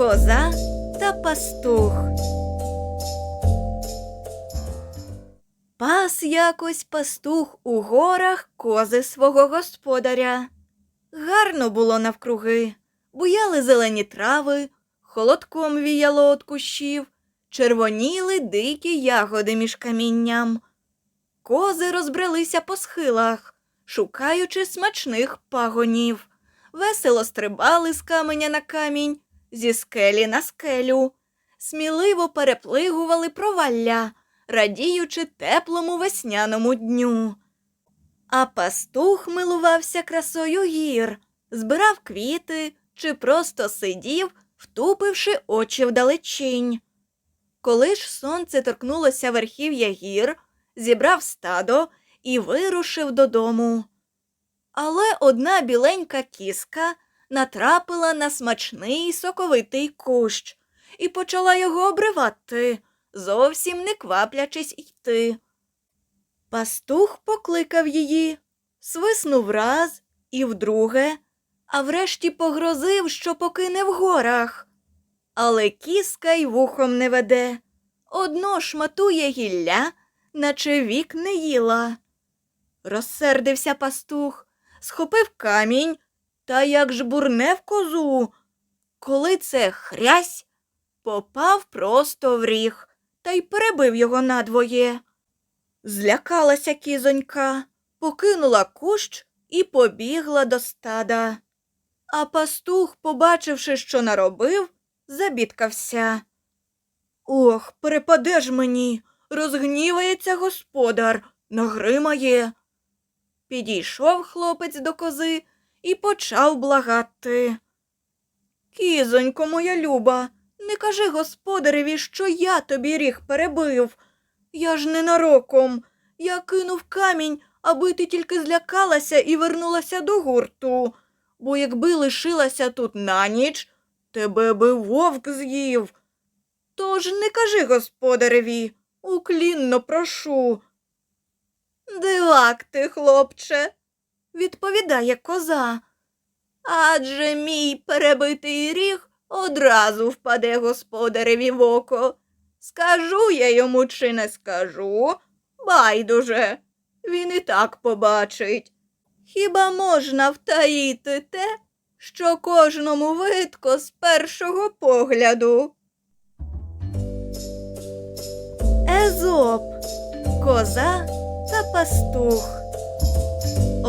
Коза та пастух. Пас якось пастух у горах кози свого господаря. Гарно було навкруги, буяли зелені трави, холодком віяло от кущів, червоніли дикі ягоди між камінням. Кози розбрелися по схилах, шукаючи смачних пагонів, весело стрибали з каменя на камінь, зі скелі на скелю, сміливо переплигували провалля, радіючи теплому весняному дню. А пастух милувався красою гір, збирав квіти чи просто сидів, втупивши очі вдалечінь. Коли ж сонце торкнулося верхів'я гір, зібрав стадо і вирушив додому. Але одна біленька кіска натрапила на смачний соковитий кущ і почала його обривати, зовсім не кваплячись йти. Пастух покликав її, свиснув раз і вдруге, а врешті погрозив, що покине в горах. Але кіска й вухом не веде, одно шматує гілля, наче вік не їла. Розсердився пастух, схопив камінь та як жбурне в козу. Коли це хрясь, попав просто в ріг та й перебив його надвоє. Злякалася кізонька, покинула кущ і побігла до стада. А пастух, побачивши, що наробив, забідкався. Ох, перепаде ж мені, розгнівається господар, нагримає. Підійшов хлопець до кози і почав благати. Кізонько, моя люба, не кажи господареві, що я тобі ріг перебив. Я ж ненароком. Я кинув камінь, аби ти тільки злякалася і вернулася до гурту. Бо якби лишилася тут на ніч, тебе би вовк з'їв. Тож не кажи господареві, уклінно прошу. Дивак ти, хлопче, відповідає коза. Адже мій перебитий ріг одразу впаде господареві в око. Скажу я йому чи не скажу, байдуже, він і так побачить. Хіба можна втаїти те, що кожному видко з першого погляду? Езоп Коза та пастух.